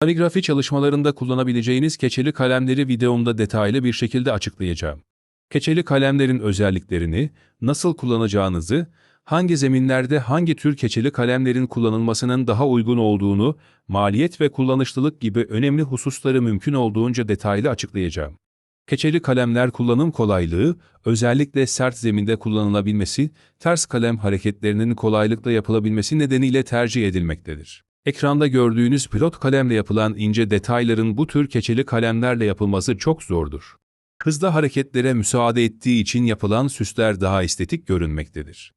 Kaligrafi çalışmalarında kullanabileceğiniz keçeli kalemleri videomda detaylı bir şekilde açıklayacağım. Keçeli kalemlerin özelliklerini, nasıl kullanacağınızı, hangi zeminlerde hangi tür keçeli kalemlerin kullanılmasının daha uygun olduğunu, maliyet ve kullanışlılık gibi önemli hususları mümkün olduğunca detaylı açıklayacağım. Keçeli kalemler kullanım kolaylığı, özellikle sert zeminde kullanılabilmesi, ters kalem hareketlerinin kolaylıkla yapılabilmesi nedeniyle tercih edilmektedir. Ekranda gördüğünüz pilot kalemle yapılan ince detayların bu tür keçeli kalemlerle yapılması çok zordur. Hızlı hareketlere müsaade ettiği için yapılan süsler daha estetik görünmektedir.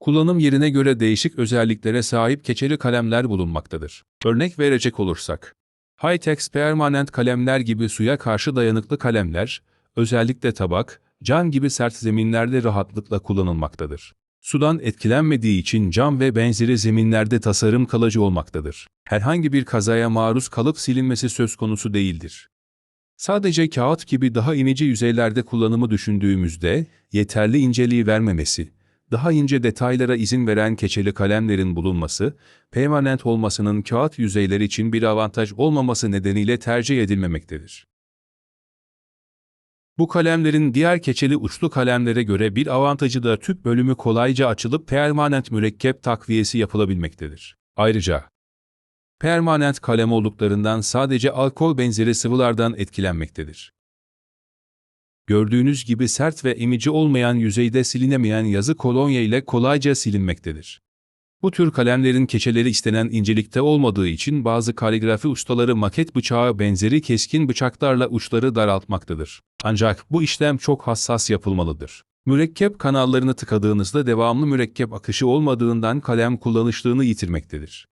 Kullanım yerine göre değişik özelliklere sahip keçeli kalemler bulunmaktadır. Örnek verecek olursak, High-Tex permanent kalemler gibi suya karşı dayanıklı kalemler, özellikle tabak, cam gibi sert zeminlerde rahatlıkla kullanılmaktadır. Sudan etkilenmediği için cam ve benzeri zeminlerde tasarım kalıcı olmaktadır. Herhangi bir kazaya maruz kalıp silinmesi söz konusu değildir. Sadece kağıt gibi daha inici yüzeylerde kullanımı düşündüğümüzde, yeterli inceliği vermemesi, daha ince detaylara izin veren keçeli kalemlerin bulunması, permanent olmasının kağıt yüzeyleri için bir avantaj olmaması nedeniyle tercih edilmemektedir. Bu kalemlerin diğer keçeli uçlu kalemlere göre bir avantajı da tüp bölümü kolayca açılıp permanent mürekkep takviyesi yapılabilmektedir. Ayrıca, permanent kalem olduklarından sadece alkol benzeri sıvılardan etkilenmektedir. Gördüğünüz gibi sert ve emici olmayan yüzeyde silinemeyen yazı kolonya ile kolayca silinmektedir. Bu tür kalemlerin keçeleri istenen incelikte olmadığı için bazı kaligrafi ustaları maket bıçağı benzeri keskin bıçaklarla uçları daraltmaktadır. Ancak bu işlem çok hassas yapılmalıdır. Mürekkep kanallarını tıkadığınızda devamlı mürekkep akışı olmadığından kalem kullanışlığını yitirmektedir.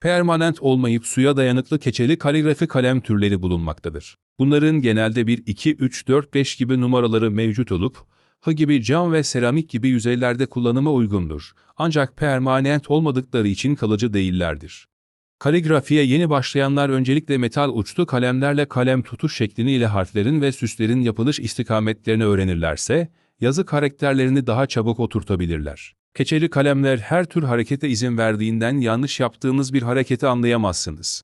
Permanent olmayıp suya dayanıklı keçeli kaligrafi kalem türleri bulunmaktadır. Bunların genelde 1, 2, 3, 4, 5 gibi numaraları mevcut olup, H gibi cam ve seramik gibi yüzeylerde kullanıma uygundur. Ancak permanent olmadıkları için kalıcı değillerdir. Kaligrafiye yeni başlayanlar öncelikle metal uçlu kalemlerle kalem tutuş şeklini ile harflerin ve süslerin yapılış istikametlerini öğrenirlerse, yazı karakterlerini daha çabuk oturtabilirler. Keçeli kalemler her tür harekete izin verdiğinden yanlış yaptığınız bir hareketi anlayamazsınız.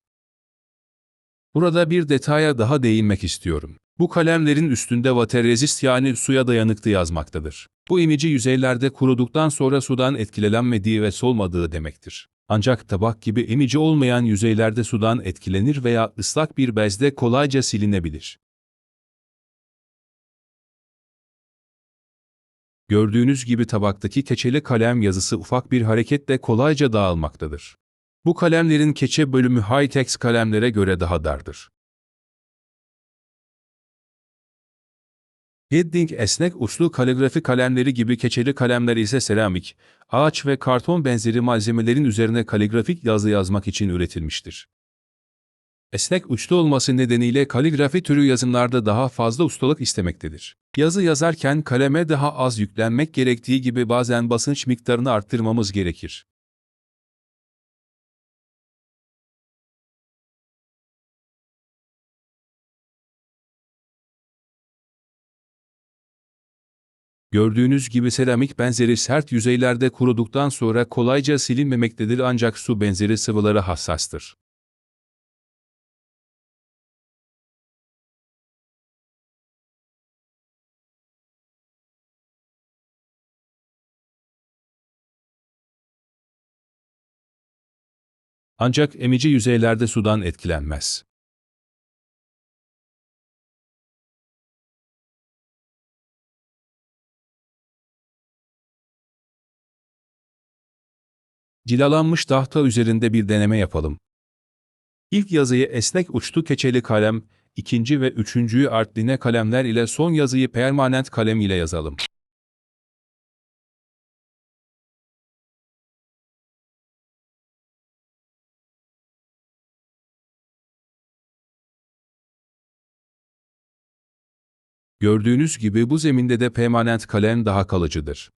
Burada bir detaya daha değinmek istiyorum. Bu kalemlerin üstünde water yani suya dayanıklı yazmaktadır. Bu emici yüzeylerde kuruduktan sonra sudan etkilenmediği ve solmadığı demektir. Ancak tabak gibi emici olmayan yüzeylerde sudan etkilenir veya ıslak bir bezde kolayca silinebilir. Gördüğünüz gibi tabaktaki keçeli kalem yazısı ufak bir hareketle kolayca dağılmaktadır. Bu kalemlerin keçe bölümü high-tex kalemlere göre daha dardır. Heading esnek uçlu kaligrafi kalemleri gibi keçeli kalemler ise seramik, ağaç ve karton benzeri malzemelerin üzerine kaligrafik yazı yazmak için üretilmiştir. Esnek uçlu olması nedeniyle kaligrafi türü yazımlarda daha fazla ustalık istemektedir. Yazı yazarken kaleme daha az yüklenmek gerektiği gibi bazen basınç miktarını arttırmamız gerekir. Gördüğünüz gibi seramik benzeri sert yüzeylerde kuruduktan sonra kolayca silinmemektedir ancak su benzeri sıvılara hassastır. Ancak emici yüzeylerde sudan etkilenmez. Cilalanmış tahta üzerinde bir deneme yapalım. İlk yazıyı esnek uçlu keçeli kalem, ikinci ve üçüncüyü artline kalemler ile son yazıyı permanent kalem ile yazalım. Gördüğünüz gibi bu zeminde de permanent kalem daha kalıcıdır.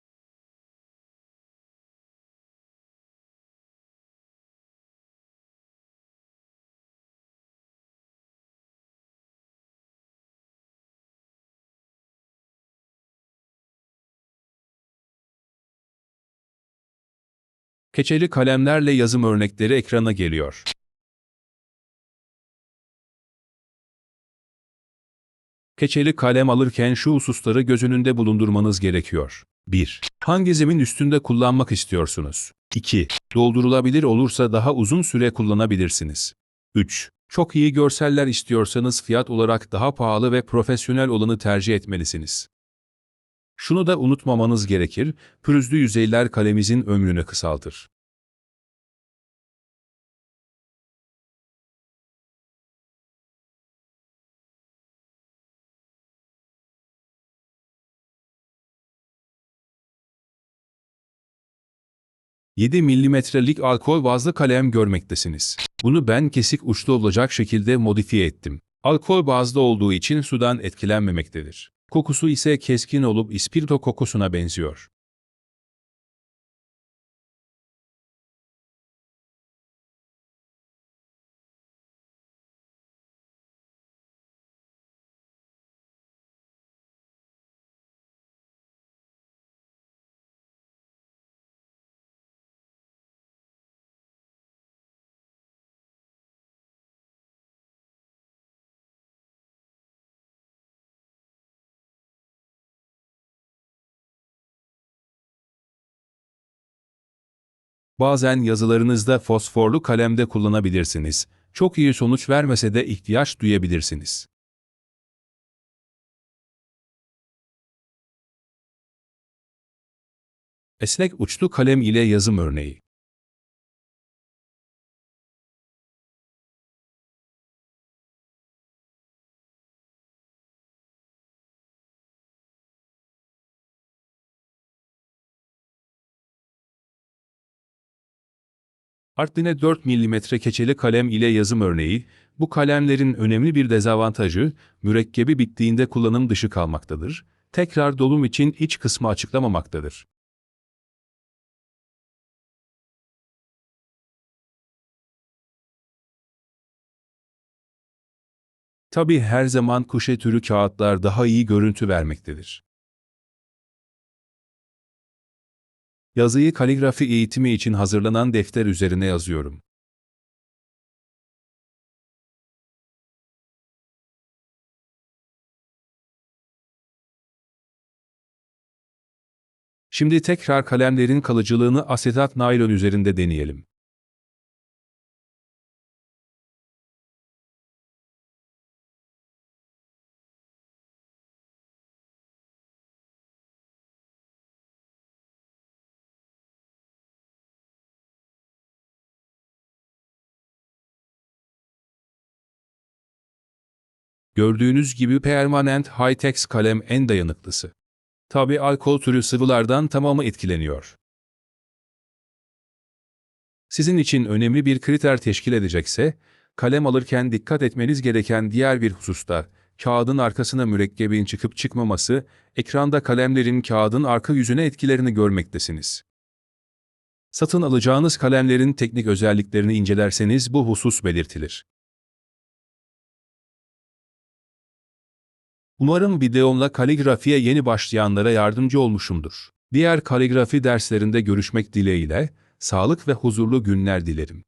Keçeli kalemlerle yazım örnekleri ekrana geliyor. Keçeli kalem alırken şu hususları göz önünde bulundurmanız gerekiyor. 1. Hangi zemin üstünde kullanmak istiyorsunuz? 2. Doldurulabilir olursa daha uzun süre kullanabilirsiniz. 3. Çok iyi görseller istiyorsanız fiyat olarak daha pahalı ve profesyonel olanı tercih etmelisiniz. Şunu da unutmamanız gerekir, pürüzlü yüzeyler kalemizin ömrünü kısaltır. ...7 milimetrelik alkol bazlı kalem görmektesiniz. Bunu ben kesik uçlu olacak şekilde modifiye ettim. Alkol bazlı olduğu için sudan etkilenmemektedir. Kokusu ise keskin olup ispirto kokusuna benziyor. Bazen yazılarınızda fosforlu kalemde kullanabilirsiniz. Çok iyi sonuç vermese de ihtiyaç duyabilirsiniz. Esnek uçlu kalem ile yazım örneği. Artline 4 mm keçeli kalem ile yazım örneği, bu kalemlerin önemli bir dezavantajı, mürekkebi bittiğinde kullanım dışı kalmaktadır. Tekrar dolum için iç kısmı açıklamamaktadır. Tabi her zaman kuşe türü kağıtlar daha iyi görüntü vermektedir. Yazıyı kaligrafi eğitimi için hazırlanan defter üzerine yazıyorum. Şimdi tekrar kalemlerin kalıcılığını asetat naylon üzerinde deneyelim. Gördüğünüz gibi Permanent High-Tex kalem en dayanıklısı. Tabi alkol türü sıvılardan tamamı etkileniyor. Sizin için önemli bir kriter teşkil edecekse, kalem alırken dikkat etmeniz gereken diğer bir hususta, kağıdın arkasına mürekkebin çıkıp çıkmaması, ekranda kalemlerin kağıdın arka yüzüne etkilerini görmektesiniz. Satın alacağınız kalemlerin teknik özelliklerini incelerseniz bu husus belirtilir. Umarım videomla kaligrafiye yeni başlayanlara yardımcı olmuşumdur. Diğer kaligrafi derslerinde görüşmek dileğiyle, sağlık ve huzurlu günler dilerim.